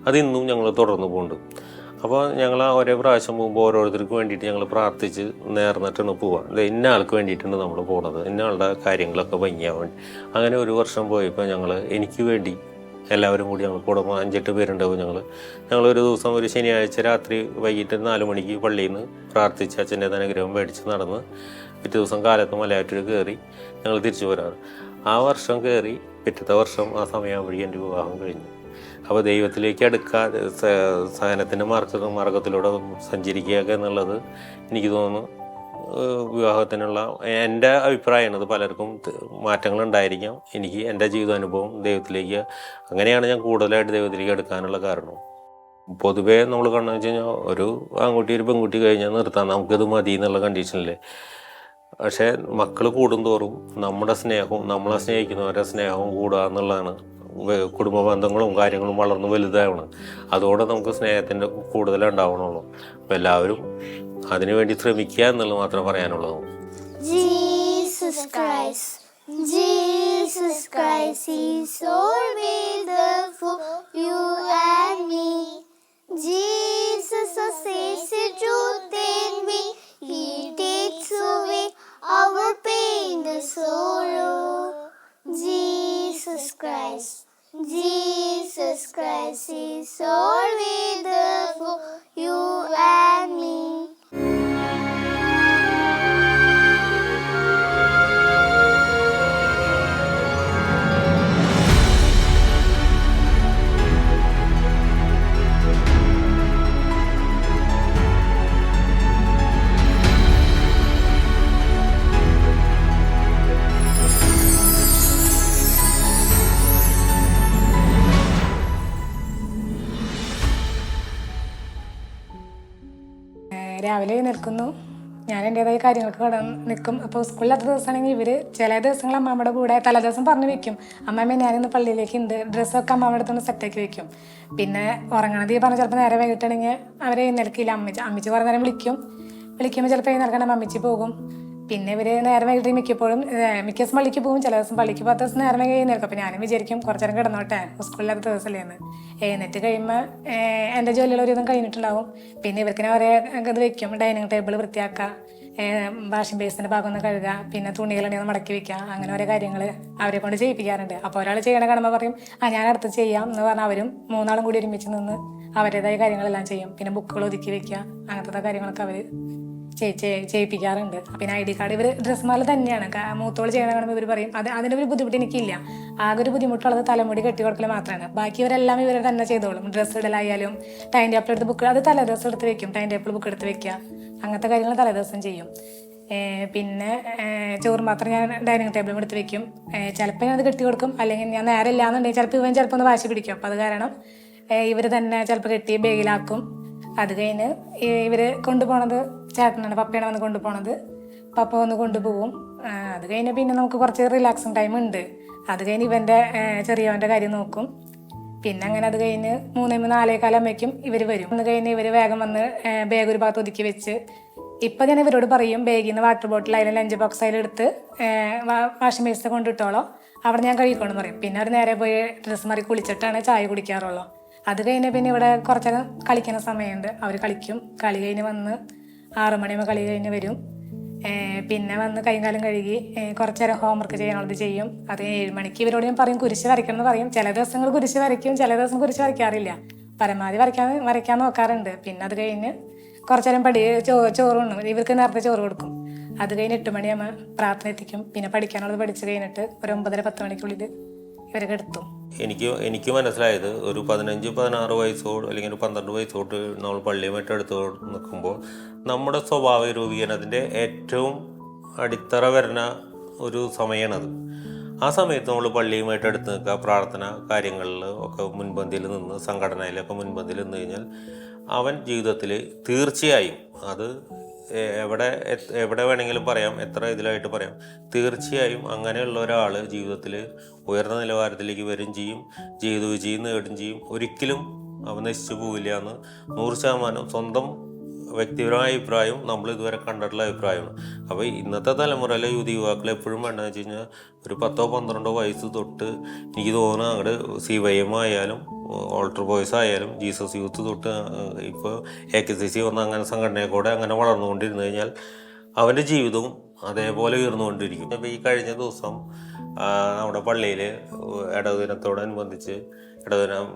അതിന്നും ഞങ്ങൾ തുടർന്ന് പോകുന്നുണ്ട് അപ്പോൾ ഞങ്ങൾ ഒരേ പ്രാവശ്യം പോകുമ്പോൾ ഓരോരുത്തർക്ക് വേണ്ടിയിട്ട് ഞങ്ങൾ പ്രാർത്ഥിച്ച് നേർന്നിട്ടാണ് പോവുക ഇത് ഇന്ന ആൾക്ക് വേണ്ടിയിട്ടാണ് നമ്മൾ പോണത്. ഇന്ന ആളുടെ കാര്യങ്ങളൊക്കെ ഭംഗിയാവാൻ വേണ്ടി. അങ്ങനെ ഒരു വർഷം പോയപ്പോൾ ഞങ്ങൾ എനിക്ക് വേണ്ടി എല്ലാവരും കൂടി ഞങ്ങൾ കൂടെ പോ- അഞ്ചെട്ട് പേരുണ്ടാവും ഞങ്ങൾ ഞങ്ങൾ ഒരു ദിവസം ഒരു ശനിയാഴ്ച രാത്രി വൈകിട്ട് നാല് മണിക്ക് പള്ളിയിൽ നിന്ന് പ്രാർത്ഥിച്ച് അച്ഛന്റെ അനുഗ്രഹം മേടിച്ച് നടന്ന് പിറ്റേ ദിവസം കാലത്ത് മലയാറ്റൂർ കയറി ഞങ്ങൾ തിരിച്ചു പോരാറ് ആ വർഷം കയറി പിറ്റത്തെ വർഷം ആ സമയമാകുമ്പോഴേ എന്റെ വിവാഹം കഴിഞ്ഞു. അപ്പോൾ ദൈവത്തിലേക്ക് അടുക്കാൻ സഹനത്തിന്റെ മാർഗ മാർഗത്തിലൂടെ സഞ്ചരിക്കുക എന്നുള്ളത് എനിക്ക് തോന്നുന്നു വിവാഹത്തിനുള്ള എന്റെ അഭിപ്രായമാണ്. അത് പലർക്കും മാറ്റങ്ങൾ ഉണ്ടായിരിക്കാം എനിക്ക് എന്റെ ജീവിതാനുഭവം ദൈവത്തിലേക്ക് അങ്ങനെയാണ് ഞാൻ കൂടുതലായിട്ട് ദൈവത്തിലേക്ക് എടുക്കാനുള്ള കാരണം. പൊതുവേ നമ്മൾ കണ്ടെന്ന് വെച്ച് കഴിഞ്ഞാൽ ഒരു ആൺകുട്ടി ഒരു പെൺകുട്ടി കഴിഞ്ഞാൽ നിർത്താം. നമുക്കിത് മതി എന്നുള്ള കണ്ടീഷനിൽ പക്ഷേ മക്കൾ കൂടുന്തോറും നമ്മുടെ സ്നേഹവും നമ്മളെ സ്നേഹിക്കുന്നവരുടെ സ്നേഹവും കൂടുക എന്നുള്ളതാണ് കുടുംബ ബന്ധങ്ങളും കാര്യങ്ങളും വളർന്നു വലുതാവണം അതോടെ നമുക്ക് സ്നേഹത്തിന്റെ കൂടുതൽ ഉണ്ടാവണുള്ളൂ അപ്പോൾ എല്ലാവരും അതിനുവേണ്ടി ശ്രമിക്കുക എന്നുള്ളത് മാത്രമേ പറയാനുള്ളൂ Jesus Christ, Jesus Christ, He's always there for you and me. Jesus, the Savior, truth in me, He takes away our pain, and sorrow. Jesus Christ, Jesus Christ is all with the you and me. രാവിലെ നിൽക്കുന്നു. ഞാൻ എന്റെതായ കാര്യങ്ങൾക്ക് കടന്ന് നിൽക്കും. അപ്പോൾ സ്കൂളിലത്തെ ദിവസമാണെങ്കിൽ ഇവർ ചില ദിവസങ്ങൾ അമ്മാമ്മയുടെ കൂടെ തലേദിവസം പറഞ്ഞു വെക്കും. അമ്മമ്മ ഞാനിന്ന് പള്ളിയിലേക്ക് ഉണ്ട് ഡ്രസ്സൊക്കെ അമ്മാമ്മയുടെ അടുത്തുനിന്ന് സെറ്റാക്കി വെക്കും. പിന്നെ ഉറങ്ങണത് ഈ പറഞ്ഞ ചിലപ്പോൾ നേരെ വൈകിട്ടാണെങ്കിൽ അവരെ നിലക്കില്ല അമ്മച്ചി അമ്മച്ചി കുറേ നേരം വിളിക്കും. വിളിക്കുമ്പോൾ ചിലപ്പോൾ ഈ നിൽക്കണം അമ്മച്ചി പോകും. പിന്നെ ഇവർ നേരം വൈകിട്ട് മിക്കപ്പോഴും മിക്ക ദിവസം പള്ളിക്ക് പോകും. ചില ദിവസം പള്ളിക്ക് പത്ത് ദിവസം നേരം വൈകി നിൽക്കും ഞാനും വിചാരിക്കും കുറച്ചു നേരം കിടന്നോട്ടെ സ്കൂളിലത്തെ ദിവസമല്ലേന്ന് എഴുന്നേറ്റ് കഴിയുമ്പോൾ എന്റെ ജോലികൾ കഴിഞ്ഞിട്ടുണ്ടാവും. പിന്നെ ഇവർക്ക് ഞാൻ ഒരേ ഇത് വെക്കും ഡൈനിങ് ടേബിൾ വൃത്തിയാക്കുക വാഷിംഗ് ബേസിന്റെ ഭാഗം ഒന്ന് കഴുകുക പിന്നെ തുണികളുണ്ടെങ്കിൽ മടക്കി വെക്കുക അങ്ങനെ ഓരോ കാര്യങ്ങൾ അവരെ കൊണ്ട് ചെയ്യിപ്പിക്കാറുണ്ട്. അപ്പോൾ ഒരാൾ ചെയ്യണ കാണുമ്പോൾ പറയും ആ ഞാൻ അടുത്ത് ചെയ്യാം എന്ന് പറഞ്ഞാൽ അവരും മൂന്നാളും കൂടി ഒരുമിച്ച് നിന്ന് അവരുടേതായ കാര്യങ്ങളെല്ലാം ചെയ്യും. പിന്നെ ബുക്കുകൾ ഒതുക്കി വെക്കുക അങ്ങനത്തെ കാര്യങ്ങളൊക്കെ അവർ ചെയ്- ചെയ്യിപ്പിക്കാറുണ്ട്. പിന്നെ ഐ ഡി കാർഡ് ഇവർ ഡ്രസ് മാല തന്നെയാണ്. മൂത്തോൾ ചെയ്യണ കാണുമ്പോൾ ഇവർ പറയും അത് അതിന്റെ ഒരു ബുദ്ധിമുട്ട് എനിക്കില്ല. ആകെ ഒരു ബുദ്ധിമുട്ടുള്ളത് തലമുടി കെട്ടി കൊടുക്കൽ മാത്രമാണ് ബാക്കി ഇവരെല്ലാം ഇവർ തന്നെ ചെയ്തോളും. ഡ്രസ്സ് ഇടലായാലും ടൈം ടേബിൾ എടുത്ത് ബുക്ക് അത് തലേദിവസം എടുത്ത് വെക്കും. ടൈം ടേബിൾ ബുക്ക് എടുത്ത് വെക്കുക അങ്ങനത്തെ കാര്യങ്ങൾ തലേദിവസം ചെയ്യും. പിന്നെ ചോറ് മാത്രം ഞാൻ ഡൈനിങ് ടേബിളും എടുത്ത് വെക്കും. ചിലപ്പോൾ ഞാൻ അത് കെട്ടി കൊടുക്കും. അല്ലെങ്കിൽ ഞാൻ നേരെ ഇല്ലാന്നുണ്ടെങ്കിൽ ചിലപ്പോൾ ഇവൻ ചിലപ്പോൾ ഒന്ന് വാശി പിടിക്കും. അപ്പോൾ അത് കാരണം ഇവർ തന്നെ ചിലപ്പോൾ കെട്ടി ബേഗിലാക്കും അത് കഴിഞ്ഞ് ഇവർ കൊണ്ടുപോണത് ചേട്ടനാണ് പപ്പയാണ് വന്ന് കൊണ്ടുപോണത്. പപ്പ വന്ന് കൊണ്ടുപോകും. അത് കഴിഞ്ഞ് പിന്നെ നമുക്ക് കുറച്ച് റിലാക്സിങ് ടൈം ഉണ്ട്. അത് കഴിഞ്ഞ് ഇവന്റെ ചെറിയവന്റെ കാര്യം നോക്കും. പിന്നെ അങ്ങനെ അത് കഴിഞ്ഞ് മൂന്നേ മൂന്ന് നാലേ കാലമ്മയ്ക്കും ഇവർ വരും. അത് കഴിഞ്ഞ് ഇവർ വേഗം വന്ന് ബാഗ് ഒരു ഭാഗത്ത് ഒതുക്കി വെച്ച്. ഇപ്പം ഞാൻ ഇവരോട് പറയും ബാഗിൽ നിന്ന് വാട്ടർ ബോട്ടിൽ അതിൽ ലഞ്ച് ബോക്സ് അതിലെടുത്ത് വാഷിംഗ് ബേസിൽ കൊണ്ടിട്ടോളോ. അവിടെ ഞാൻ കഴിക്കണമെന്ന് പറയും. പിന്നെ അവർ നേരെ പോയി ഡ്രസ്സ് മാറി കുളിച്ചിട്ടാണ് ചായ കുടിക്കാറുള്ളൂ. അത് കഴിഞ്ഞ് പിന്നെ ഇവിടെ കുറച്ച് കളിക്കുന്ന സമയമുണ്ട്. അവർ കളിക്കും. കളി കഴിഞ്ഞ് വന്ന് ആറു മണിയാകുമ്പോൾ കളി കഴിഞ്ഞ് വരും. പിന്നെ വന്ന് കൈകാലം കഴുകി കുറച്ച് നേരം ഹോംവർക്ക് ചെയ്യാനുള്ളത് ചെയ്യും. അത് ഏഴ് മണിക്ക് ഇവരോട് ഞാൻ പറയും കുരിശ് വരയ്ക്കണം എന്ന് പറയും. ചില ദിവസങ്ങൾ കുരിശ് വരയ്ക്കും ചില ദിവസം കുരിശ് വരയ്ക്കാറില്ല. പരമാവധി വരയ്ക്കാൻ വരയ്ക്കാൻ നോക്കാറുണ്ട്. പിന്നെ അത് കഴിഞ്ഞ് കുറച്ച് നേരം പടി ചോ ചോറ് ഉണ്ണും. ഇവർക്ക് നേരത്തെ ചോറ് കൊടുക്കും. അത് കഴിഞ്ഞ് എട്ട് മണിയാകുമ്പോൾ പ്രാർത്ഥന എത്തിക്കും. പിന്നെ പഠിക്കാനുള്ളത് പഠിച്ചു കഴിഞ്ഞിട്ട് ഒരു ഒമ്പതര പത്ത് മണിക്കുള്ളിൽ ഇവരെ എനിക്ക് എനിക്ക് മനസ്സിലായത് ഒരു പതിനഞ്ച് പതിനാറ് വയസ്സോട് അല്ലെങ്കിൽ ഒരു പന്ത്രണ്ട് വയസ്സോട്ട് നമ്മൾ പള്ളിയുമായിട്ട് അടുത്ത് നിൽക്കുമ്പോൾ നമ്മുടെ സ്വഭാവ രൂപീകരണത്തിന്റെ ഏറ്റവും അടിത്തറ വരുന്ന ഒരു സമയമാണത്. ആ സമയത്ത് നമ്മൾ പള്ളിയുമായിട്ട് അടുത്ത് നിൽക്കുക പ്രാർത്ഥന കാര്യങ്ങളിൽ ഒക്കെ മുൻപന്തിയിൽ നിന്ന് സംഘടനയിലൊക്കെ മുൻപന്തിയിൽ നിന്ന് കഴിഞ്ഞാൽ അവൻ ജീവിതത്തിൽ തീർച്ചയായും അത് എവിടെ എവിടെ വേണമെങ്കിലും പറയാം എത്ര ഇതിലായിട്ട് പറയാം. തീർച്ചയായും അങ്ങനെയുള്ള ഒരാൾ ജീവിതത്തിൽ ഉയർന്ന നിലവാരത്തിലേക്ക് വരും ചെയ്യും ജീവിത വിജയം നേടും ചെയ്യും. ഒരിക്കലും അവൻ നശിച്ചു പോവില്ല എന്ന് നൂറ് ശതമാനം സ്വന്തം വ്യക്തിപരമായ അഭിപ്രായവും നമ്മൾ ഇതുവരെ കണ്ടിട്ടുള്ള അഭിപ്രായമാണ്. അപ്പോൾ ഇന്നത്തെ തലമുറയിലെ യുവതി യുവാക്കൾ എപ്പോഴും വേണ്ടതെന്ന് വെച്ച് കഴിഞ്ഞാൽ ഒരു പത്തോ പന്ത്രണ്ടോ വയസ്സ് തൊട്ട് എനിക്ക് തോന്നുന്നു അങ്ങോട്ട് സി വൈ എം ആയാലും ഓൾട്ടർ ബോയ്സ് ആയാലും ജീസസ് യൂത്ത് തൊട്ട് ഇപ്പോൾ എ കെ സി സി വന്ന അങ്ങനെ സംഘടനയെ കൂടെ അങ്ങനെ വളർന്നുകൊണ്ടിരുന്നു കഴിഞ്ഞാൽ അവന്റെ ജീവിതവും അതേപോലെ ഉയർന്നുകൊണ്ടിരിക്കും. അപ്പോൾ ഈ കഴിഞ്ഞ ദിവസം നമ്മുടെ പള്ളിയിൽ ഇടവദിനത്തോടനുബന്ധിച്ച് ഇടവദിനം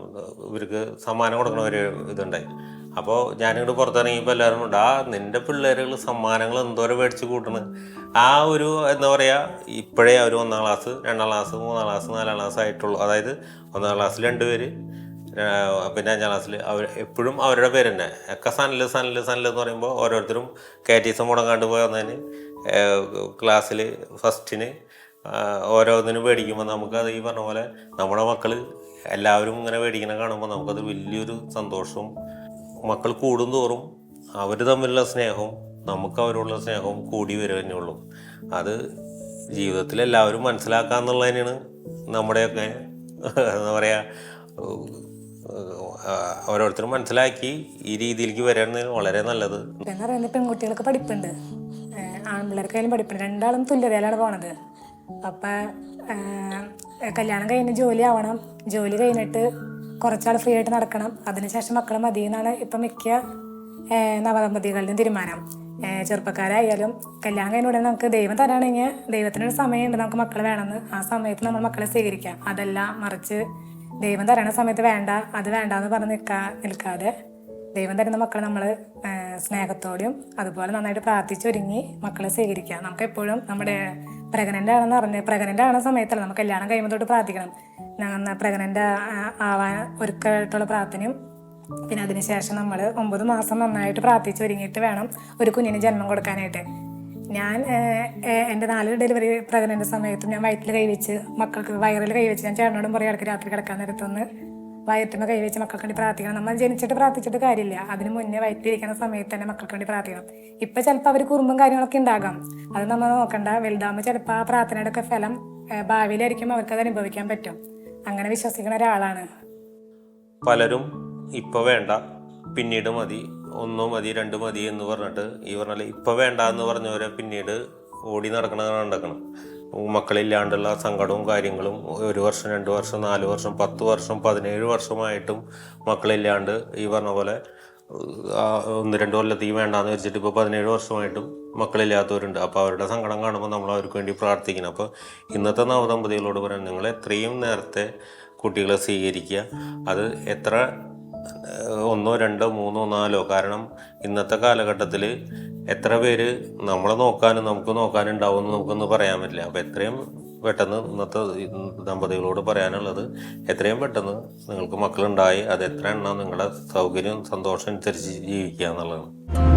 ഇവർക്ക് സമ്മാനം കൊടുക്കണ ഒരു ഇതുണ്ടായി. അപ്പോൾ ഞാനിങ്ങോട്ട് പുറത്തിറങ്ങിയപ്പോൾ എല്ലാവരും ഉണ്ട് ആ നിന്റെ പിള്ളേരുകൾ സമ്മാനങ്ങൾ എന്തോരം മേടിച്ച് കൂട്ടണ്? ആ ഒരു എന്താ പറയുക ഇപ്പോഴേ അവർ ഒന്നാം ക്ലാസ് രണ്ടാം ക്ലാസ് മൂന്നാം ക്ലാസ് നാലാം ക്ലാസ് ആയിട്ടുള്ളൂ. അതായത് ഒന്നാം ക്ലാസ്സിൽ രണ്ട് പേര് പിന്നെ അഞ്ചാം ക്ലാസ്സിൽ അവർ എപ്പോഴും അവരുടെ പേര് തന്നെ. ഒക്കെ സനൽ സനൽ സനൽ എന്ന് പറയുമ്പോൾ ഓരോരുത്തരും കാറ്റീസം മുടങ്ങാണ്ട് പോയി വന്നതിന് ക്ലാസ്സിൽ ഫസ്റ്റിന് ഓരോന്നിനും മേടിക്കുമ്പോൾ നമുക്കത് ഈ പറഞ്ഞ പോലെ നമ്മുടെ മക്കൾ എല്ലാവരും ഇങ്ങനെ മേടിക്കണ കാണുമ്പോൾ നമുക്കത് വലിയൊരു സന്തോഷവും മക്കൾ കൂടുന്തോറും അവർ തമ്മിലുള്ള സ്നേഹവും നമുക്ക് അവരോടുള്ള സ്നേഹവും കൂടി വരിക തന്നെയുള്ളൂ അത് ജീവിതത്തിൽ എല്ലാവരും മനസ്സിലാക്കുക എന്നുള്ളത് തന്നെയാണ് നമ്മുടെയൊക്കെ എന്താ പറയുക ഓരോരുത്തരും മനസ്സിലാക്കി ഈ രീതിയിലേക്ക് വരാണ് വളരെ നല്ലത്. പെൺകുട്ടികൾക്ക് പഠിപ്പുണ്ട്. ആൺപിള്ളേർക്കായാലും പഠിപ്പുണ്ട്. രണ്ടാളും തുല്യതയിലാണ് പോണത്. അപ്പം കല്യാണം കഴിഞ്ഞ് ജോലി ആവണം. ജോലി കഴിഞ്ഞിട്ട് കുറച്ചാൾ ഫ്രീ ആയിട്ട് നടക്കണം. അതിനുശേഷം മക്കൾ മതി എന്നാണ് ഇപ്പം മിക്ക നവദമ്പതികളുടെയും തീരുമാനം. ചെറുപ്പക്കാരായാലും കല്യാണം കഴിഞ്ഞ നമുക്ക് ദൈവം തരാണെങ്കിൽ ദൈവത്തിനൊരു സമയമുണ്ട് നമുക്ക് മക്കൾ വേണമെന്ന്. ആ സമയത്ത് നമ്മൾ മക്കളെ സ്വീകരിക്കാം. അതല്ല മറിച്ച് ദൈവം തരണ സമയത്ത് വേണ്ട അത് വേണ്ട എന്ന് പറഞ്ഞ് നിൽക്കാ നിൽക്കാതെ ദൈവം തരുന്ന മക്കളെ നമ്മൾ സ്നേഹത്തോടെയും അതുപോലെ നന്നായിട്ട് പ്രാർത്ഥിച്ചൊരുങ്ങി മക്കളെ സ്വീകരിക്കുക നമുക്ക് എപ്പോഴും നമ്മുടെ പ്രഗ്നന്റ് ആണെന്ന് പറഞ്ഞ് പ്രഗ്നന്റ് ആവുന്ന സമയത്തല്ല നമുക്ക് കല്യാണം കഴിയുമ്പോൾ തൊട്ട് പ്രാർത്ഥിക്കണം. പ്രഗ്നന്റ് ആവാൻ ഒരുക്കമായിട്ടുള്ള പ്രാർത്ഥനയും പിന്നെ അതിനുശേഷം നമ്മൾ ഒമ്പത് മാസം നന്നായിട്ട് പ്രാർത്ഥിച്ച് ഒരുങ്ങിയിട്ട് വേണം ഒരു കുഞ്ഞിന് ജന്മം കൊടുക്കാനായിട്ട്. ഞാൻ എന്റെ നാല് ഡെലിവറി പ്രഗ്നന്റ് സമയത്ത് ഞാൻ വയറ്റിൽ കൈവച്ച് മക്കൾക്ക് വയറിൽ കൈവച്ച് ഞാൻ ചേട്ടനോടും പറയും ഇടയ്ക്ക് രാത്രി കിടക്കാൻ നേരത്തൊന്ന് വയറ്റുമ്മ കൈവച്ച് മക്കൾക്ക് വേണ്ടി പ്രാർത്ഥിക്കണം. നമ്മൾ ജനിച്ചിട്ട് പ്രാർത്ഥിച്ചിട്ട് കാര്യമില്ല. അതിന് മുന്നേ വയറ്റിരിക്കുന്ന സമയത്ത് തന്നെ മക്കൾക്ക് വേണ്ടി പ്രാർത്ഥിക്കണം. ഇപ്പം ചിലപ്പോൾ അവർ കുറുമ്പും കാര്യങ്ങളൊക്കെ ഉണ്ടാകാം. അത് നമ്മൾ നോക്കണ്ട. വലുതാകുമ്പോൾ ചിലപ്പോൾ ആ പ്രാർത്ഥനയുടെ ഒക്കെ ഫലം ഭാവിയിലായിരിക്കും അവർക്ക് അത് അനുഭവിക്കാൻ പറ്റും. അങ്ങനെ വിശ്വസിക്കുന്ന ഒരാളാണ്. പലരും ഇപ്പോൾ വേണ്ട പിന്നീട് മതി ഒന്നോ മതി രണ്ട് മതി എന്ന് പറഞ്ഞിട്ട് ഈ പറഞ്ഞാൽ ഇപ്പോൾ വേണ്ട എന്ന് പറഞ്ഞവരെ പിന്നീട് ഓടി നടക്കണ നടക്കണം. മക്കളില്ലാണ്ടുള്ള സങ്കടവും കാര്യങ്ങളും ഒരു വർഷം രണ്ട് വർഷം നാല് വർഷം പത്ത് വർഷം പതിനേഴ് വർഷമായിട്ടും മക്കളില്ലാണ്ട് ഈ പറഞ്ഞ പോലെ ഒന്ന് രണ്ട് കൊല്ലത്തേക്ക് വേണ്ടാന്ന് വെച്ചിട്ട് ഇപ്പോൾ പതിനേഴ് വർഷമായിട്ടും മക്കളില്ലാത്തവരുണ്ട്. അപ്പോൾ അവരുടെ സങ്കടം കാണുമ്പോൾ നമ്മൾ അവർക്ക് വേണ്ടി പ്രാർത്ഥിക്കണം. അപ്പോൾ ഇന്നത്തെ നവദമ്പതികളോട് പറയാൻ നിങ്ങൾ എത്രയും നേരത്തെ കുട്ടികളെ സ്വീകരിക്കുക. അത് എത്ര ഒന്നോ രണ്ടോ മൂന്നോ നാലോ. കാരണം ഇന്നത്തെ കാലഘട്ടത്തിൽ എത്ര പേര് നമ്മളെ നോക്കാനും നമുക്ക് നോക്കാനും ഉണ്ടാവും എന്ന് നമുക്കൊന്നും പറയാൻ പറ്റില്ല. അപ്പോൾ എത്രയും പെട്ടെന്ന് ഇന്നത്തെ ദമ്പതികളോട് പറയാനുള്ളത് എത്രയും പെട്ടെന്ന് നിങ്ങൾക്ക് മക്കളുണ്ടായി അത് എത്ര എണ്ണം നിങ്ങളുടെ സൗകര്യം സന്തോഷം അനുസരിച്ച് ജീവിക്കുക എന്നുള്ളതാണ്.